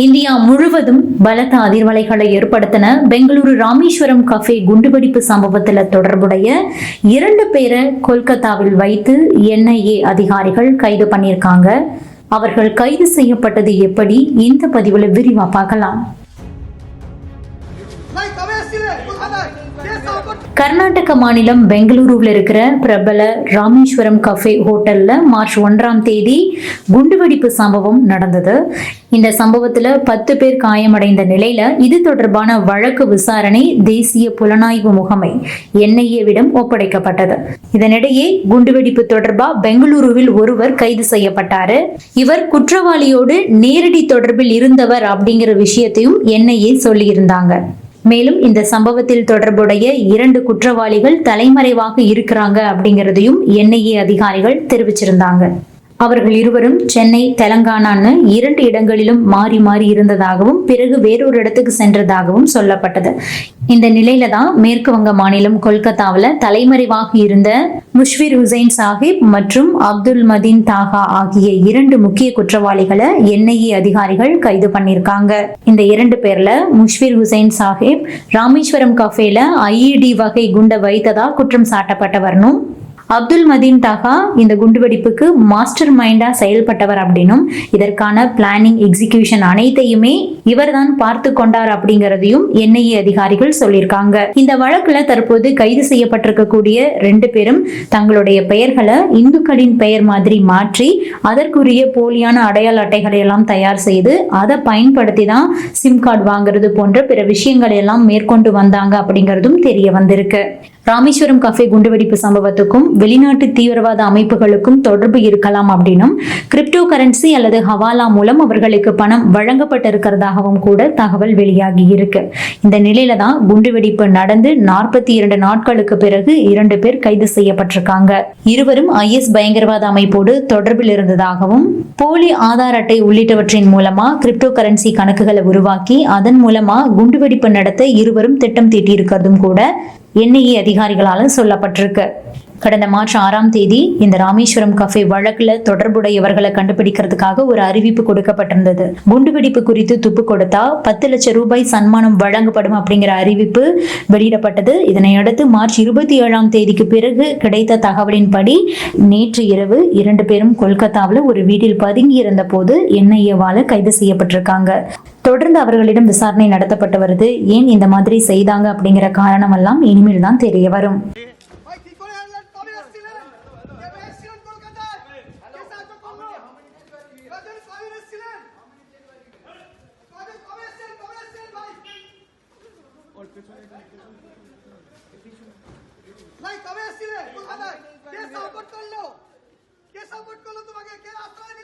India முழுவதும் பலத்த அதிர்வலைகளை ஏற்படுத்தின பெங்களூரு ராமேஸ்வரம் கஃபே குண்டுவெடிப்பு சம்பவத்தில் தொடர்புடைய இரண்டு பேரை கொல்கத்தாவில் வைத்து என்ஐஏ அதிகாரிகள் கைது பண்ணியிருக்காங்க. அவர்கள் கைது செய்யப்பட்டது எப்படி? இந்த பதிவுல விரிவா பார்க்கலாம். கர்நாடக மாநிலம் பெங்களூருவில் இருக்கிற பிரபல ராமேஸ்வரம் கஃபே ஹோட்டல்ல மார்ச் ஒன்றாம் தேதி குண்டுவெடிப்பு சம்பவம் நடந்தது. இந்த சம்பவத்தில் பத்து பேர் காயமடைந்த நிலையில இது தொடர்பான வழக்கு விசாரணை தேசிய புலனாய்வு முகமை என்ஐஏவிடம் ஒப்படைக்கப்பட்டது. இதனிடையே குண்டுவெடிப்பு தொடர்பா பெங்களூருவில் ஒருவர் கைது செய்யப்பட்டாரு. இவர் குற்றவாளியோடு நேரடி தொடர்பில் இருந்தவர் அப்படிங்கிற விஷயத்தையும் என்ஐஏ சொல்லியிருந்தாங்க. மேலும் இந்த சம்பவத்தில் தொடர்புடைய இரண்டு குற்றவாளிகள் தலைமறைவாக இருக்கிறாங்க அப்படிங்கிறதையும் என்ஐஏ அதிகாரிகள் தெரிவிச்சிருந்தாங்க. அவர்கள் இருவரும் சென்னை தெலங்கானான்னு இரண்டு இடங்களிலும் மாறி மாறி இருந்ததாகவும் பிறகு வேறொரு இடத்துக்கு சென்றதாகவும் சொல்லப்பட்டது. இந்த நிலையில தான் மேற்கு வங்க மாநிலம் கொல்கத்தாவில் தலைமறைவாக இருந்த முஷ்பிர் ஹுசைன் சாஹிப் மற்றும் அப்துல் மதீன் தாகா ஆகிய இரண்டு முக்கிய குற்றவாளிகளை என்ஐஏ அதிகாரிகள் கைது பண்ணியிருக்காங்க. இந்த இரண்டு பேர்ல முஷ்பிர் ஹுசைன் சாஹிப் ராமேஸ்வரம் கஃபேல ஐஇடி வகை குண்டை வைத்ததா குற்றம் சாட்டப்பட்டவர்னும் அப்துல் மதீன் தாகா இந்த குண்டுவெடிப்புக்கு மாஸ்டர் மைண்டா செயல்பட்டவர் அப்படின்னும் இதற்கான பிளானிங் எக்ஸிகியூஷன் அனைத்தையுமே இவர்தான் பார்த்து கொண்டார் அப்படிங்கறதையும் என்ஐஏ அதிகாரிகள் சொல்லியிருக்காங்க. இந்த வழக்குல தற்போது கைது செய்யப்பட்டிருக்கக்கூடிய ரெண்டு பேரும் தங்களுடைய பெயர்களை இந்துக்களின் பெயர் மாதிரி மாற்றி அதற்குரிய போலியான அடையாள அட்டைகளை எல்லாம் தயார் செய்து அதை பயன்படுத்தி தான் சிம் கார்டு வாங்குறது போன்ற பிற விஷயங்களை எல்லாம் மேற்கொண்டு வந்தாங்க அப்படிங்கிறதும் தெரிய வந்திருக்கு. ராமேஸ்வரம் கஃபே குண்டுவெடிப்பு சம்பவத்துக்கும் வெளிநாட்டு தீவிரவாத அமைப்புகளுக்கும் தொடர்பு இருக்கலாம் அப்படின்னும் கிரிப்டோ கரன்சி அல்லது ஹவாலா மூலம் அவர்களுக்கு பணம் வழங்கப்பட்டிருக்கிறதாகவும் கூட தகவல் வெளியாகி இருக்கு. இந்த நிலையில தான் குண்டுவெடிப்பு நடந்து நாற்பத்தி இரண்டு நாட்களுக்கு பிறகு இரண்டு பேர் கைது செய்யப்பட்டிருக்காங்க. இருவரும் ஐஎஸ் பயங்கரவாத அமைப்போடு தொடர்பில் இருந்ததாகவும் போலி ஆதார் அட்டை உள்ளிட்டவற்றின் மூலமா கிரிப்டோ கரன்சி கணக்குகளை உருவாக்கி அதன் மூலமா குண்டுவெடிப்பு நடத்த இருவரும் திட்டம் தீட்டியிருக்கிறதும் கூட என்ஐஏ அதிகாரிகளாலும் சொல்லப்பட்டிருக்கு. கடந்த மார்ச் ஆறாம் தேதி இந்த ராமேஸ்வரம் கஃபே வழக்குல தொடர்புடையவர்களை கண்டுபிடிக்கிறதுக்காக ஒரு அறிவிப்பு கொடுக்கப்பட்டிருந்தது. குண்டுவெடிப்பு குறித்து துப்பு கொடுத்தா பத்து லட்சம் ரூபாய் சன்மானம் வழங்கப்படும் அப்படிங்கிற அறிவிப்பு வெளியிடப்பட்டது. இதனையடுத்து மார்ச் இருபத்தி ஏழாம் தேதிக்கு பிறகு கிடைத்த தகவலின்படி நேற்று இரவு இரண்டு பேரும் கொல்கத்தாவில் ஒரு வீட்டில் பதுங்கி இருந்த போது என்ஐஏவால கைது செய்யப்பட்டிருக்காங்க. தொடர்ந்து அவர்களிடம் விசாரணை நடத்தப்பட்டு வருது. ஏன் இந்த மாதிரி செய்தாங்க அப்படிங்கிற காரணமெல்லாம் இனிமேல் தான் தெரிய வரும். কবে কবে এসেছেন? কবে এসেছেন ভাই? ভাই কবে এসেছিলেন? কে সাপোর্ট করল? কে সাপোর্ট করল তোমাকে? কে আশ্রয়